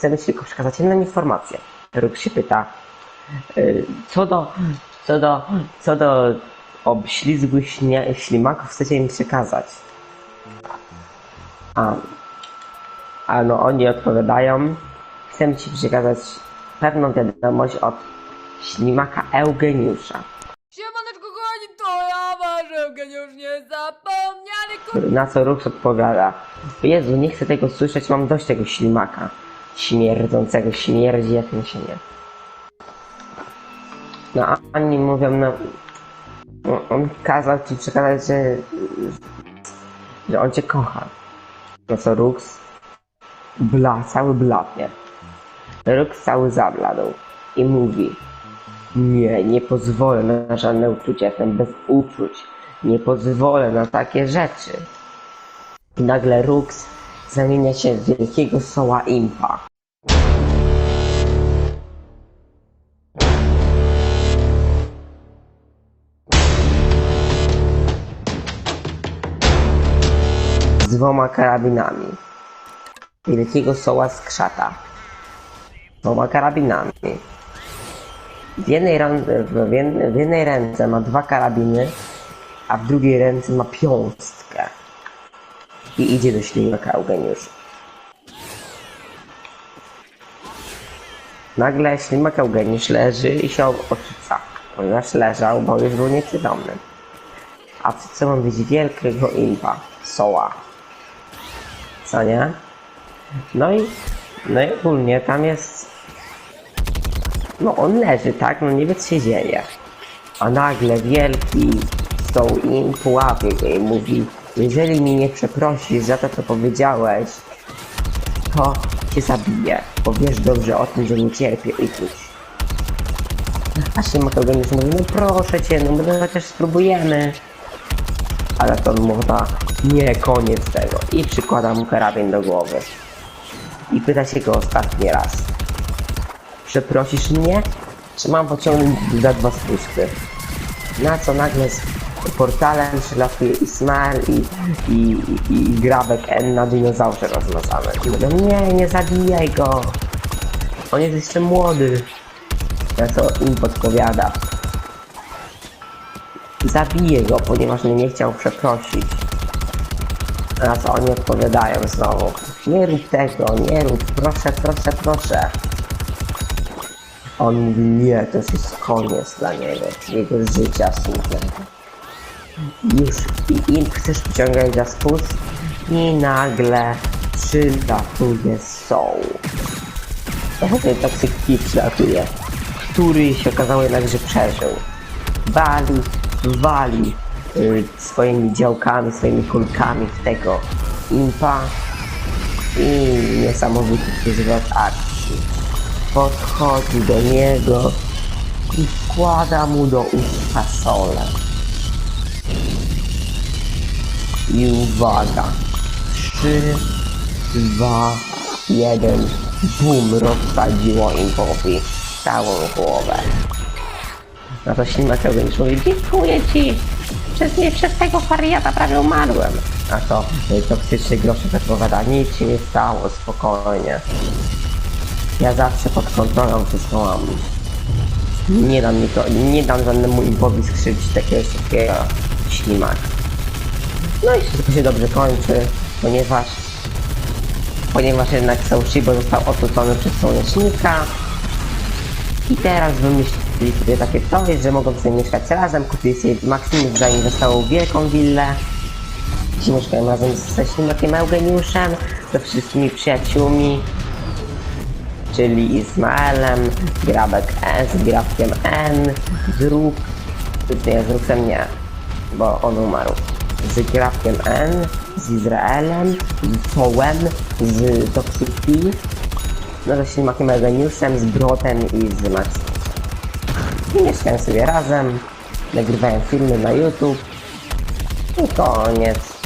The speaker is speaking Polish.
chcemy ci tylko przekazać jedną informację. Róg się pyta, y, co do, co do, co do obślizgłych ślimaków chcecie mi przekazać? A, a no oni odpowiadają, chcę ci przekazać pewną wiadomość od ślimaka Eugeniusza. Siemaneczko kochani, to ja wasz Eugeniusz niezapomniany. Na co Rux odpowiada, Jezu, nie chcę tego słyszeć, mam dość tego ślimaka. Śmierdzącego, śmierdzi jak nie. No a oni mówią, no... no, On kazał ci przekazać, że... że on cię kocha. No co Rux? Bla, cały bladnie. Rux cały zabladł i mówi nie, nie pozwolę na żadne uczucia, jestem bez uczuć. Nie pozwolę na takie rzeczy. I nagle Rux zamienia się w wielkiego soła impa. Z dwoma karabinami. Wielkiego soła z krzata. Z dwoma karabinami. W jednej, ran- w, jed- w jednej ręce ma dwa karabiny, a w drugiej ręce ma piąstkę. I idzie do ślimaka Eugeniusza. Nagle ślimak Eugeniusz leży i się oczyca, ponieważ leżał, bo już był nieprzytomny. A przed sobą widzi wielkiego impa, soła. Co nie? No i, no i ogólnie tam jest no on leży, tak? No nie wie co się dzieje. A nagle wielki są im pułapie go i mówi jeżeli mi nie przeprosisz za to, co powiedziałeś, to cię zabiję, bo wiesz dobrze o tym, że nie cierpię uczuć. A Szymakogeniusz mówi, no proszę cię, no my chociaż spróbujemy. Ale to mówi, nie, koniec tego. I przykłada mu karabin do głowy. I pyta się go ostatni raz. Przeprosisz mnie? Czy mam pociągnąć za dwa spusty? Na co nagle portalem przylatuje Ismael i, i, i, i grabek N na dinozaurze rozmazany. I mówią, nie, nie zabijaj go. On jest jeszcze młody. Na co im podpowiada. Zabiję go, ponieważ mnie nie chciał przeprosić. Na co oni odpowiadają znowu. Nie rób tego, nie rób, proszę, proszę, proszę. On mówi nie, to już jest koniec dla niego, jego życia smutnego. Już i im chcesz pociągać za spust i nagle przylatuje soł. Ten toksyk P przylatuje, który się okazało jednak, że przeżył. Wali, wali y, swoimi działkami, swoimi kulkami w tego impa i niesamowity zwrot akcji podchodzi do niego i wkłada mu do ust fasolę. I uwaga. Trzy, dwa, jeden. Bum, rozsadziło im popi całą głowę. Na to ślimak Eugeniusz mówi, dziękuję ci. Przez nie, przez tego wariata prawie umarłem. A to y, toksyczny groszek odpowiada, nic się nie stało, spokojnie. Ja zawsze pod kontrolą wszystko mam. Nie dam nie dam żadnemu impowi skrzywdzić takiego szybkiego ślimaka. No i wszystko się dobrze kończy, ponieważ ponieważ jednak Soushibo został otoczony przez słonecznika i teraz wymyślili sobie takie coś, że mogą sobie mieszkać razem, kupili sobie Maximus zainwestował wielką willę. Ci mieszkają razem ze ślimakiem Eugeniuszem, ze wszystkimi przyjaciółmi czyli Ismaelem, Grabek S, Grabkiem N, z Ruk, nie, z Ruksem nie, bo on umarł, z Grabkiem N, z Izraelem, z Sołem, z Toxic P, no ze Ślimakiem Eugeniuszem, z Brotem i z Maxem. I mieszkają sobie razem, nagrywają filmy na YouTube i koniec.